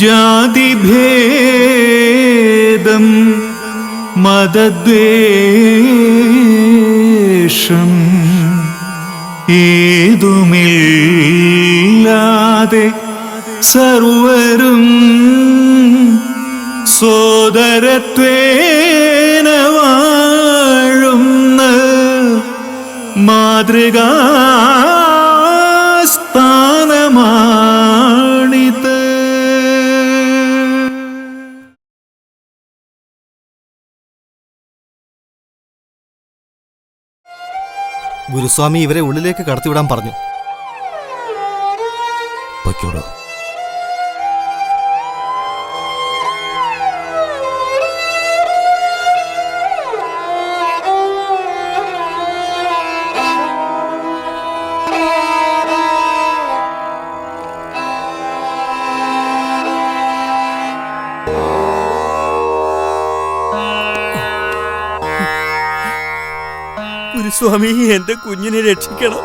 ജാതിഭേദം മതദ്വേഷം ഏതുമില്ലാതെ സർവരും സോദരത്വേന വാഴുന്ന മാതൃകാ ഗുരുസ്വാമി ഇവരെ ഉള്ളിലേക്ക് കടത്തിവിടാൻ പറഞ്ഞു. പൊയ്ക്കോളൂ. ഗുരുസ്വാമി എന്റെ കുഞ്ഞിനെ രക്ഷിക്കണം.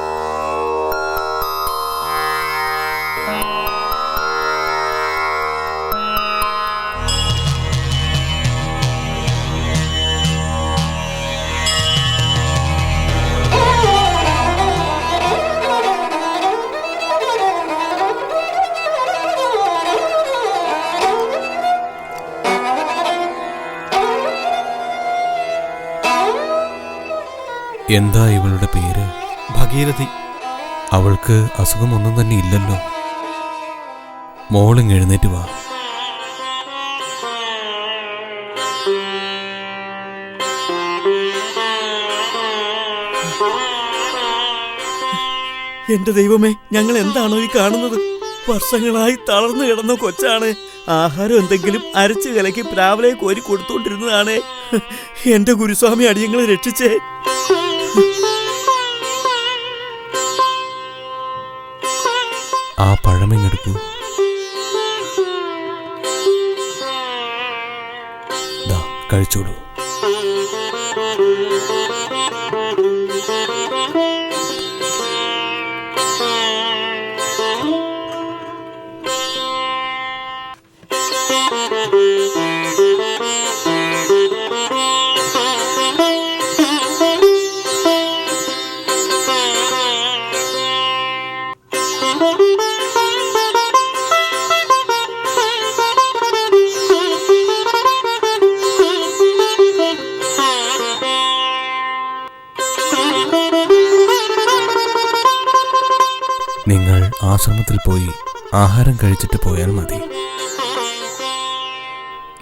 എന്താ ഇവളുടെ പേര്? ഭഗീരഥി. അവൾക്ക് അസുഖമൊന്നും തന്നെ ഇല്ലല്ലോ. മോളിങ് എഴുന്നേറ്റ് വാ. എന്റെ ദൈവമേ ഞങ്ങൾ എന്താണോ ഈ കാണുന്നത്? വർഷങ്ങളായി തളർന്നു കിടന്ന കൊച്ചാണ്. ആഹാരം എന്തെങ്കിലും അരച്ചു കലക്കി രാവിലെ കോരി കൊടുത്തോണ്ടിരുന്നതാണ്. എന്റെ ഗുരുസ്വാമി അടിയങ്ങളെ രക്ഷിച്ചേ. ആ പഴമെങ്ങെടുത്തു ദാ കഴിച്ചോളൂ. ആഹാരം കഴിച്ചിട്ട് പോയാൽ മതി.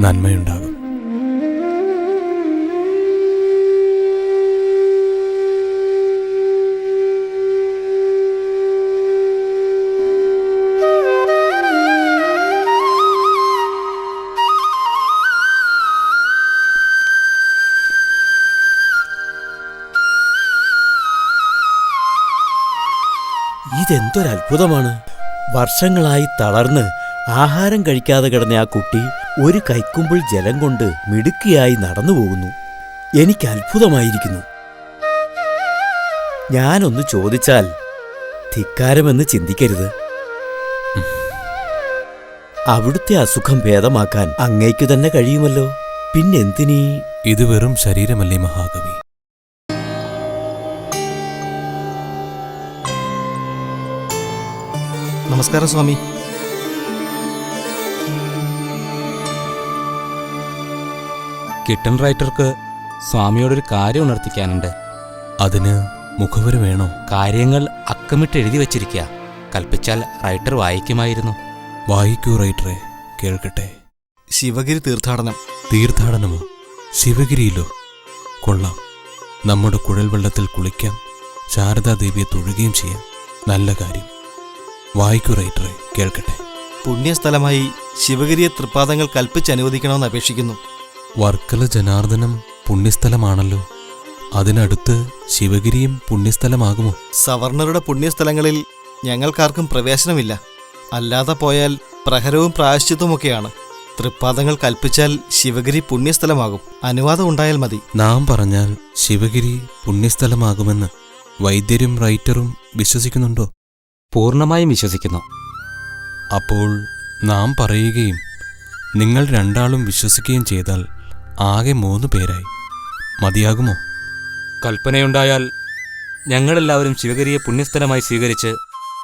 നന്മയുണ്ടാകും. ഇതെന്തൊരത്ഭുതമാണ്? വർഷങ്ങളായി തളർന്ന് ആഹാരം കഴിക്കാതെ കിടന്ന ആ കുട്ടി ഒരു കൈക്കുമ്പിൾ ജലം കൊണ്ട് മിടുക്കിയായി നടന്നു പോകുന്നു. എനിക്ക് അത്ഭുതമായിരിക്കുന്നു. ഞാനൊന്ന് ചോദിച്ചാൽ ധിക്കാരമെന്ന് ചിന്തിക്കരുത്. അവിടുത്തെ അസുഖം ഭേദമാക്കാൻ അങ്ങേക്കു തന്നെ കഴിയുമല്ലോ. പിന്നെന്തിനീ? ഇത് വെറും ശരീരമല്ലേ മഹാകവി? നമസ്കാരം സ്വാമി. കിട്ടൺ റൈറ്റർക്ക് സ്വാമിയോടൊരു കാര്യം ഉണർത്തിക്കാനുണ്ട്. അതിന് മുഖവര വേണോ? കാര്യങ്ങൾ അക്കമിട്ട് എഴുതി വച്ചിരിക്കുക. കൽപ്പിച്ചാൽ റൈറ്റർ വായിക്കുമായിരുന്നു. വായിക്കൂ റൈറ്ററെ കേൾക്കട്ടെ. ശിവഗിരി തീർത്ഥാടനം. തീർത്ഥാടനമോ? ശിവഗിരിയിലോ? കൊള്ളാം. നമ്മുടെ കുഴൽ വെള്ളത്തിൽ കുളിക്കാം. ശാരദാദേവിയെ തൊഴുകയും ചെയ്യാം. നല്ല കാര്യം. വായിക്കൂ റൈറ്ററെ. കേൾക്കട്ടെ. പുണ്യസ്ഥലമായി ശിവഗിരിയെ തൃപ്പാദങ്ങൾ കൽപ്പിച്ച് അനുവദിക്കണമെന്ന് അപേക്ഷിക്കുന്നു. വർക്കല ജനാർദ്ദനം പുണ്യസ്ഥലമാണല്ലോ. അതിനടുത്ത് ശിവഗിരിയും പുണ്യസ്ഥലമാകുമോ? സവർണറുടെ പുണ്യസ്ഥലങ്ങളിൽ ഞങ്ങൾക്കാർക്കും പ്രവേശനമില്ല. അല്ലാതെ പോയാൽ പ്രഹരവും പ്രായശ്ചിത്വമൊക്കെയാണ് തൃപ്പാദങ്ങൾ കൽപ്പിച്ചാൽ ശിവഗിരി പുണ്യസ്ഥലമാകും. അനുവാദം ഉണ്ടായാൽ മതി. നാം പറഞ്ഞാൽ ശിവഗിരി പുണ്യസ്ഥലമാകുമെന്ന് വൈദ്യരും റൈറ്ററും വിശ്വസിക്കുന്നുണ്ടോ? പൂർണമായും വിശ്വസിക്കുന്നു. അപ്പോൾ നാം പറയുകയും നിങ്ങൾ രണ്ടാളും വിശ്വസിക്കുകയും ചെയ്താൽ ആകെ മൂന്ന് പേരായി. മതിയാകുമോ? കൽപ്പനയുണ്ടായാൽ ഞങ്ങളെല്ലാവരും ശിവഗിരിയെ പുണ്യസ്ഥലമായി സ്വീകരിച്ച്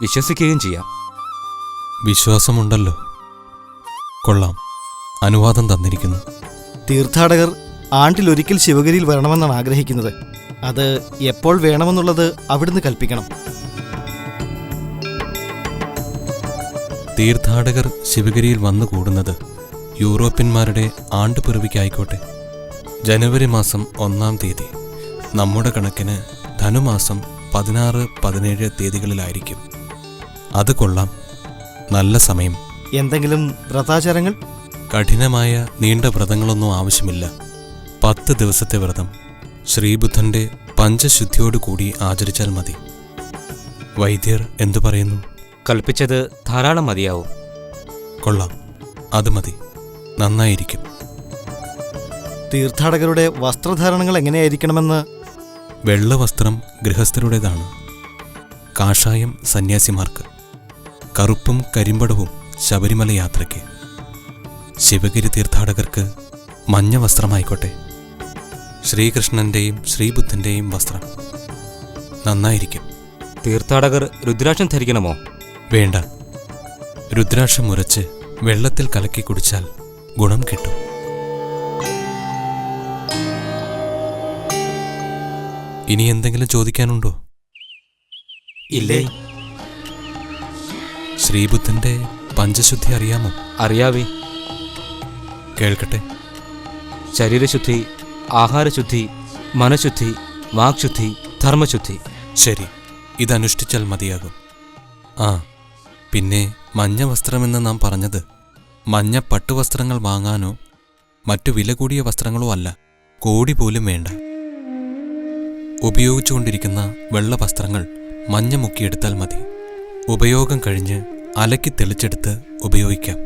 വിശ്വസിക്കുകയും ചെയ്യാം. വിശ്വാസമുണ്ടല്ലോ. കൊള്ളാം. അനുവാദം തന്നിരിക്കുന്നു. തീർത്ഥാടകർ ആണ്ടിലൊരിക്കൽ ശിവഗിരിയിൽ വരണമെന്നാണ് ആഗ്രഹിക്കുന്നത്. അത് എപ്പോൾ വേണമെന്നുള്ളത് അവിടുന്ന് കൽപ്പിക്കണം. തീർത്ഥാടകർ ശിവഗിരിയിൽ വന്നുകൂടുന്നത് യൂറോപ്യന്മാരുടെ ആണ്ടുപിറവിക്കായിക്കോട്ടെ. ജനുവരി മാസം ഒന്നാം തീയതി. നമ്മുടെ കണക്കിന് ധനുമാസം പതിനാറ് പതിനേഴ് തീയതികളിലായിരിക്കും. അത് കൊള്ളാം. നല്ല സമയം. എന്തെങ്കിലും വ്രതാചാരങ്ങൾ? കഠിനമായ നീണ്ട വ്രതങ്ങളൊന്നും ആവശ്യമില്ല. പത്ത് ദിവസത്തെ വ്രതം. ശ്രീബുദ്ധന്റെ പഞ്ചശുദ്ധിയോടുകൂടി ആചരിച്ചാൽ മതി. വൈദ്യർ എന്തു പറയുന്നു? കൽപ്പിച്ചത് ധാരാളം മതിയാവും. കൊള്ളാം. അത് മതി. നന്നായിരിക്കും. തീർത്ഥാടകരുടെ വസ്ത്രധാരണങ്ങൾ എങ്ങനെയായിരിക്കണമെന്ന്? വെള്ളവസ്ത്രം ഗൃഹസ്ഥരുടേതാണ്. കാഷായം സന്യാസിമാർക്ക്. കറുപ്പും കരിമ്പടവും ശബരിമല യാത്രയ്ക്ക്. ശിവഗിരി തീർത്ഥാടകർക്ക് മഞ്ഞ വസ്ത്രമായിക്കോട്ടെ. ശ്രീകൃഷ്ണന്റെയും ശ്രീബുദ്ധന്റെയും വസ്ത്രം. നന്നായിരിക്കും. തീർത്ഥാടകർ രുദ്രാക്ഷം ധരിക്കണമോ? വേണ്ട. രുദ്രാക്ഷം ഉരച്ച് വെള്ളത്തിൽ കലക്കി കുടിച്ചാൽ ഗുണം കിട്ടും. ഇനി എന്തെങ്കിലും ചോദിക്കാനുണ്ടോ? ഇല്ലേ. ശ്രീബുദ്ധന്റെ പഞ്ചശുദ്ധി അറിയാമോ? അറിയാവേ. കേൾക്കട്ടെ. ശരീരശുദ്ധി ആഹാരശുദ്ധി മനഃശുദ്ധി വാക്ശുദ്ധി ധർമ്മശുദ്ധി. ശരി. ഇതനുഷ്ഠിച്ചാൽ മതിയാകും. ആ പിന്നെ മഞ്ഞ വസ്ത്രമെന്ന് നാം പറഞ്ഞത് മഞ്ഞ പട്ടുവസ്ത്രങ്ങൾ വാങ്ങാനോ മറ്റു വില കൂടിയ വസ്ത്രങ്ങളോ അല്ല കോടി പോലും വേണ്ട. ഉപയോഗിച്ചുകൊണ്ടിരിക്കുന്ന വെള്ള വസ്ത്രങ്ങൾ മഞ്ഞ മുക്കിയെടുത്താൽ മതി. ഉപയോഗം കഴിഞ്ഞ് അലക്കി തെളിച്ചെടുത്ത് ഉപയോഗിക്കാം.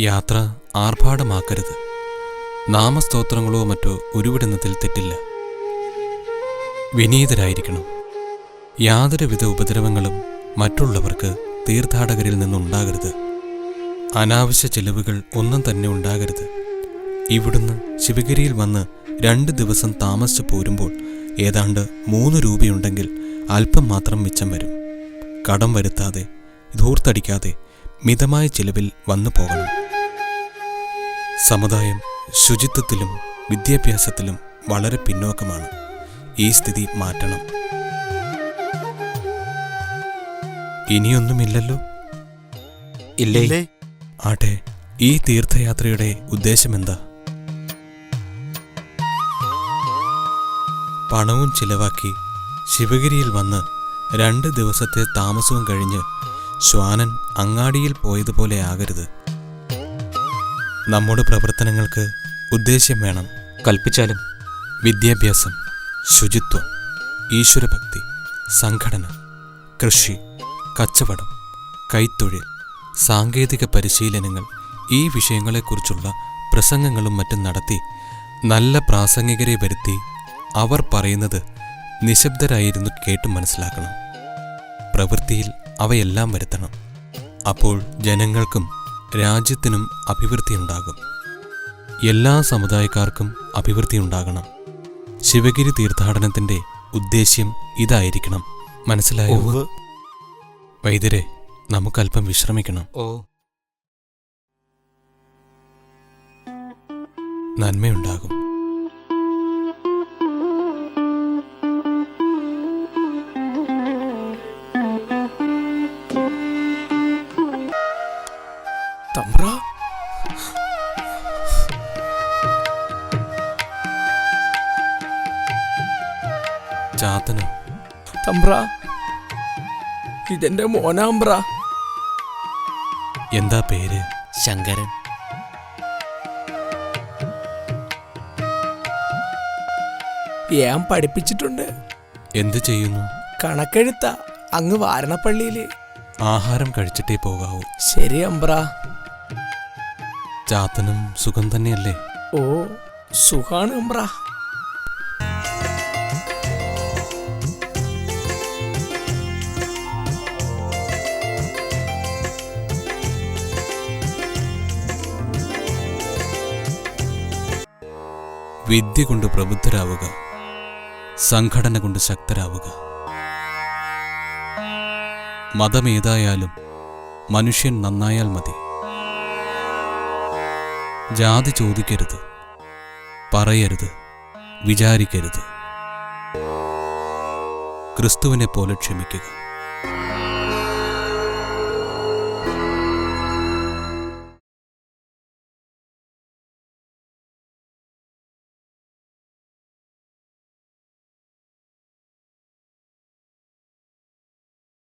യാത്ര ആർഭാടമാക്കരുത്. നാമസ്തോത്രങ്ങളോ മറ്റോ ഉരുവിടുന്നതിൽ തെറ്റില്ല. വിനീതരായിരിക്കണം. യാതൊരുവിധ ഉപദ്രവങ്ങളും മറ്റുള്ളവർക്ക് തീർത്ഥാടകരിൽ നിന്നുണ്ടാകരുത്. അനാവശ്യ ചെലവുകൾ ഒന്നും തന്നെ ഉണ്ടാകരുത്. ഇവിടുന്ന് ശിവഗിരിയിൽ വന്ന് രണ്ട് ദിവസം താമസിച്ചു പോരുമ്പോൾ ഏതാണ്ട് മൂന്ന് രൂപയുണ്ടെങ്കിൽ അല്പം മാത്രം മിച്ചം വരും. കടം വരുത്താതെ ധൂർത്തടിക്കാതെ മിതമായ ചിലവിൽ വന്നു പോകണം. സമുദായം ശുചിത്വത്തിലും വിദ്യാഭ്യാസത്തിലും വളരെ പിന്നോക്കമാണ്. ഈ സ്ഥിതി മാറ്റണം. ഇനിയൊന്നുമില്ലല്ലോ. ഇല്ലേ? ആട്ടെ ഈ തീർത്ഥയാത്രയുടെ ഉദ്ദേശമെന്താ? പണവും ചിലവാക്കി ശിവഗിരിയിൽ വന്ന് രണ്ട് ദിവസത്തെ താമസവും കഴിഞ്ഞ് ശ്വാനൻ അങ്ങാടിയിൽ പോയതുപോലെ ആകരുത്. നമ്മുടെ പ്രവർത്തനങ്ങൾക്ക് ഉദ്ദേശ്യം വേണം. കൽപ്പിച്ചാലും വിദ്യാഭ്യാസം ശുചിത്വം ഈശ്വരഭക്തി സംഘടന കൃഷി കച്ചവടം കൈത്തൊഴിൽ സാങ്കേതിക പരിശീലനങ്ങൾ ഈ വിഷയങ്ങളെക്കുറിച്ചുള്ള പ്രസംഗങ്ങളും മറ്റും നടത്തി നല്ല പ്രാസംഗികരെ വരുത്തി അവർ പറയുന്നത് നിശബ്ദരായിരുന്നു കേട്ട് മനസ്സിലാക്കണം. പ്രവൃത്തിയിൽ അവയെല്ലാം വരുത്തണം. അപ്പോൾ ജനങ്ങൾക്കും രാജ്യത്തിനും അഭിവൃദ്ധിയുണ്ടാകും. എല്ലാ സമുദായക്കാർക്കും അഭിവൃദ്ധിയുണ്ടാകണം. ശിവഗിരി തീർത്ഥാടനത്തിന്റെ ഉദ്ദേശ്യം ഇതായിരിക്കണം. മനസ്സിലായോ. വൈദ്യരെ നമുക്കല്പം വിശ്രമിക്കണം. ഓ. നന്മയുണ്ടാകും. തമ്പ്ര? ചാത്തനോ. തമ്പ്ര? ഇതെന്റെ മോനാമ്പ്ര. എന്താ പേര്? ശങ്കരൻ. ഞാൻ പഠിപ്പിച്ചിട്ടുണ്ട്. എന്ത് ചെയ്യുന്നു? കണക്കെഴുത്ത അങ്ങ് വാരണപ്പള്ളിയിൽ. ആഹാരം കഴിച്ചിട്ടേ പോകാവൂ. ശരി അമ്പ്ര. ചാത്തനും സുഖം തന്നെയല്ലേ? ഓ സുഖാണ് അമ്പ്ര. വിദ്യ കൊണ്ട് പ്രബുദ്ധരാവുക സംഘടന കൊണ്ട് ശക്തരാവുക. മതമേതായാലും മനുഷ്യൻ നന്നായാൽ മതി. ജാതി ചോദിക്കരുത് പറയരുത് വിചാരിക്കരുത്. ക്രിസ്തുവിനെ പോലെ ക്ഷമിക്കുക.